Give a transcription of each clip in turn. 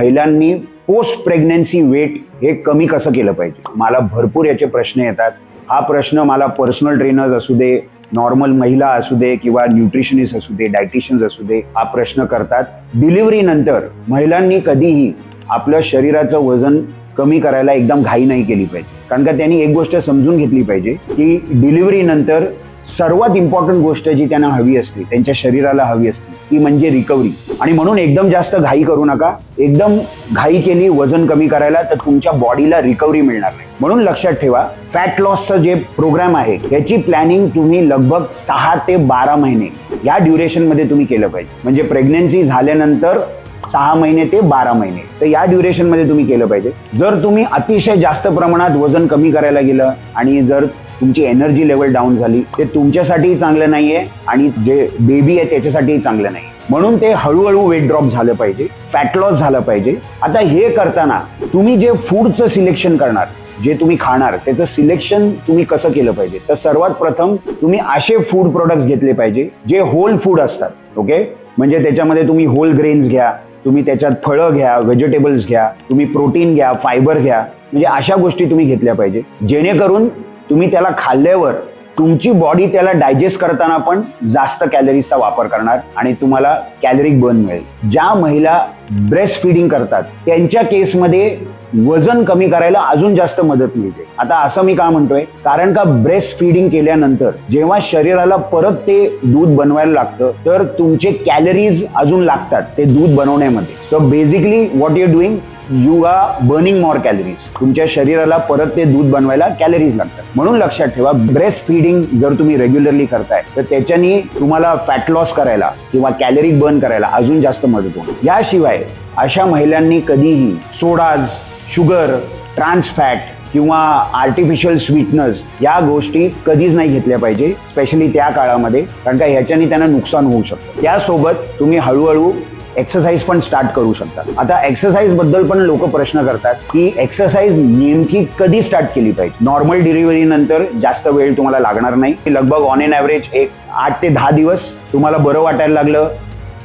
महिलांनी post pregnancy weight हे कमी कसं केलं पाहिजे? मला भरपूर याचे प्रश्न येतात. हा प्रश्न मला पर्सनल ट्रेनर्स असू दे नॉर्मल महिला असू दे किंवा न्यूट्रिशनिस्ट असू दे डायटिशियन्स असू दे हा प्रश्न करतात. डिलिव्हरी नंतर महिलांनी कधीही आपल्या शरीराचं वजन कमी करायला एकदम घाई नाही केली पाहिजे. कारण का त्यांनी एक गोष्ट समजून घेतली पाहिजे की डिलिव्हरी नंतर सर्वात इम्पॉर्टंट गोष्ट जी त्यांना हवी असते त्यांच्या शरीराला हवी असते ती म्हणजे रिकव्हरी आणि म्हणून एकदम जास्त घाई करू नका. एकदम घाई केली वजन कमी करायला तर तुमच्या बॉडीला रिकव्हरी मिळणार नाही. म्हणून लक्षात ठेवा फॅट लॉसचं जे प्रोग्राम आहे याची प्लॅनिंग तुम्ही लगभग सहा ते बारा महिने या ड्युरेशनमध्ये तुम्ही केलं पाहिजे. म्हणजे प्रेग्नन्सी झाल्यानंतर सहा महिने ते बारा महिने तर या ड्युरेशनमध्ये तुम्ही केलं पाहिजे. जर तुम्ही अतिशय जास्त प्रमाणात वजन कमी करायला गेलं आणि जर तुमची एनर्जी लेवल डाऊन झाली. ते तुमच्यासाठीही चांगलं नाहीये आणि जे बेबी आहे त्याच्यासाठीही चांगलं नाही म्हणून ते हळूहळू वेट ड्रॉप झालं पाहिजे फॅट लॉस झालं पाहिजे. आता हे करताना तुम्ही जे फूडचं सिलेक्शन करणार जे तुम्ही खाणार त्याचं सिलेक्शन तुम्ही कसं केलं पाहिजे? तर सर्वात प्रथम तुम्ही असे फूड प्रोडक्ट्स घेतले पाहिजे जे होल फूड असतात. ओके म्हणजे त्याच्यामध्ये तुम्ही होल ग्रेन्स घ्या तुम्ही त्याच्यात फळं घ्या व्हेजिटेबल्स घ्या तुम्ही प्रोटीन घ्या फायबर घ्या. म्हणजे अशा गोष्टी तुम्ही घेतल्या पाहिजे. जेणेकरून तुम्ही त्याला खाल्ल्यावर तुमची बॉडी त्याला डायजेस्ट करताना पण जास्त कॅलरीजचा वापर करणार आणि तुम्हाला कॅलरी बर्न मिळेल. ज्या महिला ब्रेस्ट फिडिंग करतात त्यांच्या केसमध्ये वजन कमी करायला अजून जास्त मदत मिळते. आता असं मी का म्हणतोय? कारण का ब्रेस्ट फिडिंग केल्यानंतर जेव्हा शरीराला परत ते दूध बनवायला लागतं तर तुमचे कॅलरीज अजून लागतात ते दूध बनवण्यामध्ये. So basically what you doing you are burning more calories तुमच्या शरीराला परत ते दूध बनवायला कॅलरीज लागतात. म्हणून लक्षात ठेवा ब्रेस्ट फिडिंग जर तुम्ही रेग्युलरली करताय तर त्याच्यानी तुम्हाला फॅट लॉस करायला किंवा कॅलरी बर्न करायला अजून जास्त मदत होईल. याशिवाय अशा महिलांनी कधीही सोडाज शुगर ट्रान्स फॅट किंवा आर्टिफिशियल स्वीटनस या गोष्टी कधीच नाही घेतल्या पाहिजे स्पेशली त्या काळामध्ये कारण का ह्याच्याने त्यांना नुकसान होऊ शकतं. त्यासोबत तुम्ही हळूहळू एक्सरसाइज पण स्टार्ट करू शकतात. आता एक्सरसाइजबद्दल पण लोक प्रश्न करतात की एक्सरसाइज नेमकी कधी स्टार्ट केली पाहिजे? नॉर्मल डिलिव्हरी नंतर जास्त वेळ तुम्हाला लागणार नाही. लगभग ऑन एन ॲव्हरेज एक आठ ते दहा दिवस तुम्हाला बरं वाटायला लागलं.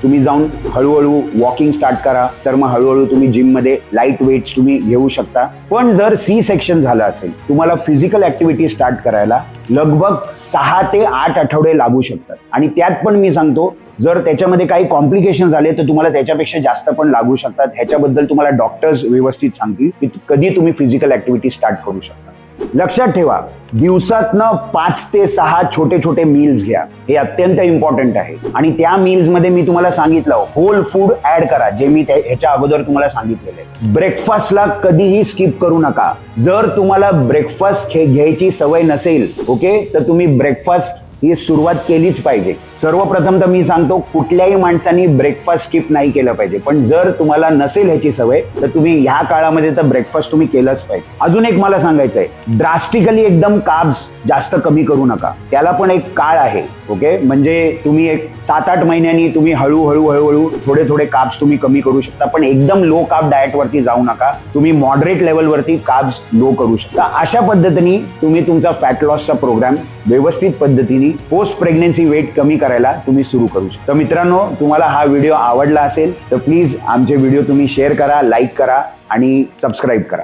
तुम्ही जाऊन हळूहळू वॉकिंग स्टार्ट करा. तर मग हळूहळू तुम्ही जिममध्ये लाइट वेट्स तुम्ही घेऊ शकता. पण जर सी सेक्शन झालं असेल तुम्हाला फिजिकल ऍक्टिव्हिटी स्टार्ट करायला लगभग सहा ते आठ आठवडे लागू शकतात. आणि त्यात पण मी सांगतो जर त्याच्यामध्ये काही कॉम्प्लिकेशन झाले तर तुम्हाला त्याच्यापेक्षा जास्त पण लागू शकतात. ह्याच्याबद्दल तुम्हाला डॉक्टर्स व्यवस्थित सांगतील की कधी तुम्ही फिजिकल ऍक्टिव्हिटी स्टार्ट करू शकता. लक्षात ठेवा दिवसातनं पाच ते सहा छोटे छोटे मील्स घ्या. हे अत्यंत इम्पॉर्टंट आहे. आणि त्या मील्समध्ये मी तुम्हाला सांगितलं होल फूड ऍड करा जे मी त्या- ह्याच्या अगोदर तुम्हाला सांगितलेलं आहे. ब्रेकफास्टला कधीही स्किप करू नका. जर तुम्हाला ब्रेकफास्ट घ्यायची सवय नसेल ओके तर तुम्ही ब्रेकफास्ट ही सुरुवात केलीच पाहिजे. सर्वप्रथम तर मी सांगतो कुठल्याही माणसांनी ब्रेकफास्ट स्किप नाही केलं पाहिजे. पण जर तुम्हाला नसेल ह्याची सवय तर तुम्ही ह्या काळामध्ये तर ब्रेकफास्ट तुम्ही केलंच पाहिजे. अजून एक मला सांगायचं आहे ड्रास्टिकली एकदम काब्स जास्त कमी करू नका. त्याला पण एक काळ आहे ओके? म्हणजे तुम्ही एक सात आठ महिन्यांनी तुम्ही हळूहळू हळूहळू थोडे थोडे काब्स तुम्ही कमी करू शकता पण एकदम लो काब डाएट वरती जाऊ नका. तुम्ही मॉडरेट लेवलवरती काब्स लो करू शकता. अशा पद्धतीने तुम्ही तुमचा फॅट लॉसचा प्रोग्राम व्यवस्थित पद्धतीने पोस्ट प्रेग्नेन्सी वेट कमी करायला तुम्ही सुरू करू शकता. तर मित्रांनो तुम्हाला हा व्हिडिओ आवडला असेल तर प्लीज आमचे व्हिडिओ तुम्ही शेअर करा लाईक करा आणि सबस्क्राईब करा.